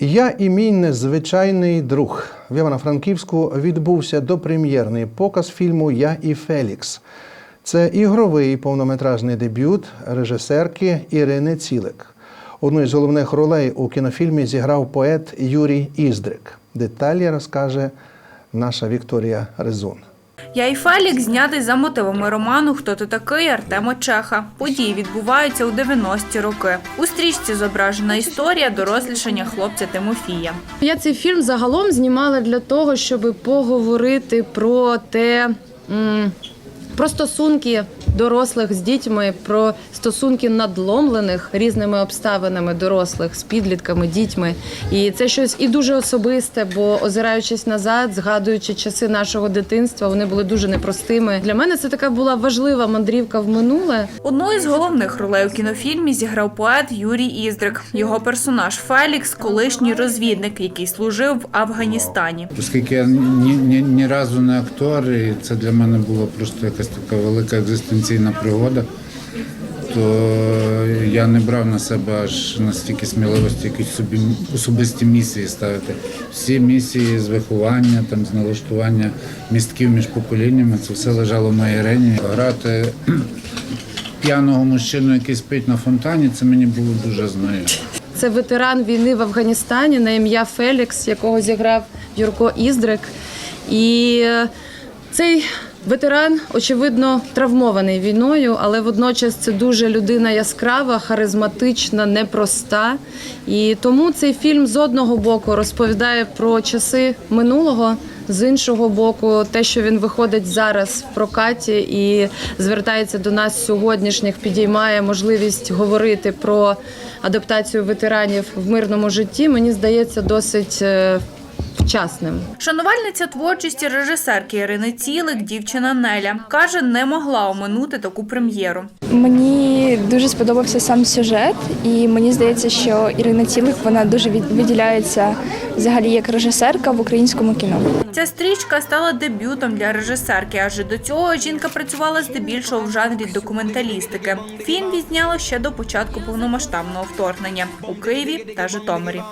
Я і мій незвичайний друг в Івано-Франківську відбувся допрем'єрний показ фільму Я і Фелікс. Це ігровий повнометражний дебют режисерки Ірини Цілик. Одну із головних ролей у кінофільмі зіграв поет Юрій Іздрик. Деталі розкаже наша Вікторія Резун. Я і Фелік знятий за мотивами роману Хто ти такий Артема Чеха. Події відбуваються у 90-ті роки. У стрічці зображена історія дорослішання хлопця Тимофія. Я цей фільм загалом знімала для того, щоб поговорити про те. Про стосунки дорослих з дітьми, про стосунки надломлених різними обставинами дорослих з підлітками, дітьми. І це щось і дуже особисте, бо озираючись назад, згадуючи часи нашого дитинства, вони були дуже непростими. Для мене це така була важлива мандрівка в минуле. Одну із головних ролей у кінофільмі зіграв поет Юрій Іздрик. Його персонаж Фелікс колишній розвідник, який служив в Афганістані. Оскільки я ні, ні, ні разу не актор, і це для мене була просто якась така велика екзистенційна пригода, то я не брав на себе аж настільки сміливості якісь собі особисті місії ставити. Всі місії з виховання, там, з налаштування містків між поколіннями, це все лежало в моїй арені. Грати п'яного мужчину, який спить на фонтані, це мені було дуже знайомо. Це ветеран війни в Афганістані на ім'я Фелікс, якого зіграв Юрко Іздрик. І цей ветеран, очевидно, травмований війною, але водночас це дуже людина яскрава, харизматична, непроста. І тому цей фільм з одного боку розповідає про часи минулого. З іншого боку, те, що він виходить зараз в прокаті і звертається до нас сьогоднішніх, підіймає можливість говорити про адаптацію ветеранів в мирному житті, мені здається, досить е, вчасним. Шанувальниця творчості режисерки Ірини Цілик, дівчина Неля, каже, не могла оминути таку прем'єру. Мені дуже сподобався сам сюжет, і мені здається, що Ірина Цілик вона дуже виділяється взагалі як режисерка в українському кіно. Ця стрічка стала дебютом для режисерки, адже до цього жінка працювала здебільшого в жанрі документалістики. Фільм відзняло ще до початку повномасштабного вторгнення у Києві та Житомирі.